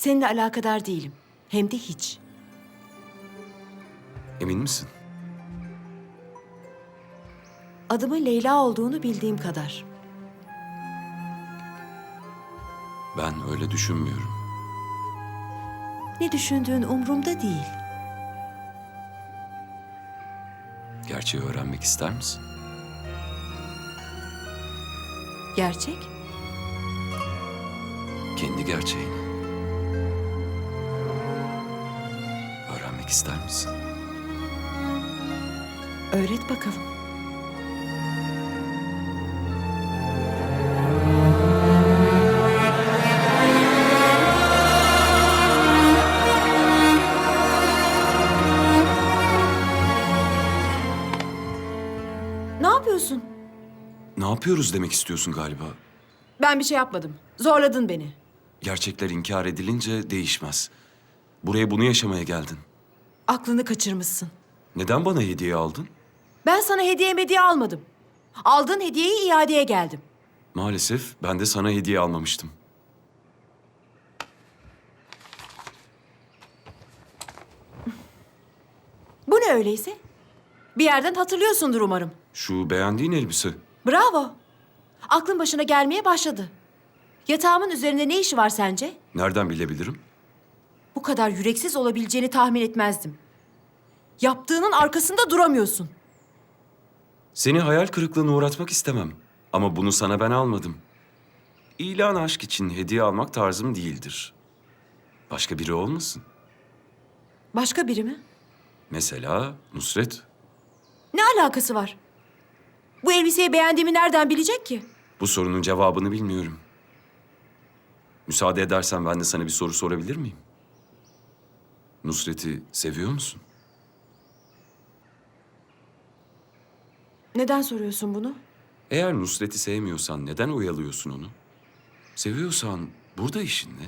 Seninle alakadar değilim. Hem de hiç. Emin misin? Adımın Leyla olduğunu bildiğim kadar. Ben öyle düşünmüyorum. Ne düşündüğün umurumda değil. Gerçeği öğrenmek ister misin? Gerçek? Kendi gerçeğini. Öğrenmek ister misin? Öğret bakalım. Ne yapıyorsun? Ne yapıyoruz demek istiyorsun galiba. Ben bir şey yapmadım. Zorladın beni. Gerçekler inkar edilince değişmez. Buraya bunu yaşamaya geldin. Aklını kaçırmışsın. Neden bana hediye aldın? Ben sana hediye hediye almadım. Aldığın hediyeyi iadeye geldim. Maalesef ben de sana hediye almamıştım. Bu ne öyleyse? Bir yerden hatırlıyorsundur umarım. Şu beğendiğin elbise. Bravo. Aklın başına gelmeye başladı. Yatağımın üzerinde ne işi var sence? Nereden bilebilirim? Bu kadar yüreksiz olabileceğini tahmin etmezdim. Yaptığının arkasında duramıyorsun. Seni hayal kırıklığına uğratmak istemem. Ama bunu sana ben almadım. İlan aşk için hediye almak tarzım değildir. Başka biri olmasın. Başka biri mi? Mesela Nusret. Ne alakası var? Bu elbiseyi beğendiğimi nereden bilecek ki? Bu sorunun cevabını bilmiyorum. Müsaade edersen ben de sana bir soru sorabilir miyim? Nusret'i seviyor musun? Neden soruyorsun bunu? Eğer Nusret'i sevmiyorsan neden oyalıyorsun onu? Seviyorsan burada işin ne?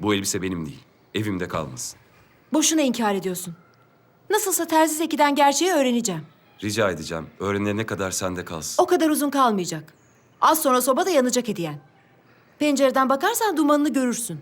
Bu elbise benim değil. Evimde kalmasın. Boşuna inkar ediyorsun. Nasılsa Terzi Zeki'den gerçeği öğreneceğim. Rica edeceğim. Öğrenene kadar sende kalsın. O kadar uzun kalmayacak. Az sonra sobada yanacak hediyen. Pencereden bakarsan dumanını görürsün.